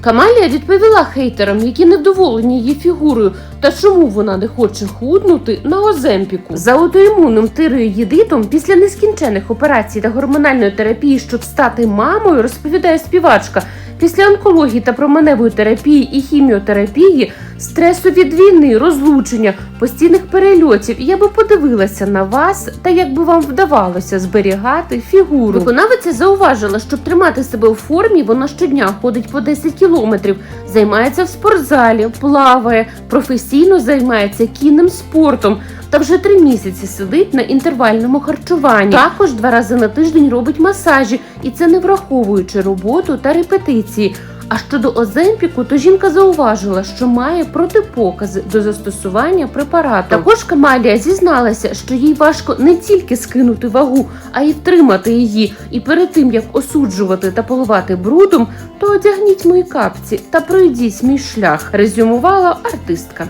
Камалія відповіла хейтерам, які недоволені її фігурою, та чому вона не хоче худнути на оземпіку. За аутоімунним тиреоїдитом після нескінчених операцій та гормональної терапії, щоб стати мамою, розповідає співачка. Після онкології та променевої терапії і хіміотерапії, стресу від війни, розлучення, постійних перельотів. Я би подивилася на вас та як би вам вдавалося зберігати фігуру. Виконавиця зауважила, щоб тримати себе у формі, вона щодня ходить по 10 кілометрів, займається в спортзалі, плаває, професійно займається кінним спортом. Та вже три місяці сидить на інтервальному харчуванні. Також два рази на тиждень робить масажі, і це не враховуючи роботу та репетиції. А щодо Оземпіку, то жінка зауважила, що має протипокази до застосування препарату. Також Камалія зізналася, що їй важко не тільки скинути вагу, а й втримати її. І перед тим як осуджувати та поливати брудом, то одягніть мої капці та пройдіть мій шлях, резюмувала артистка.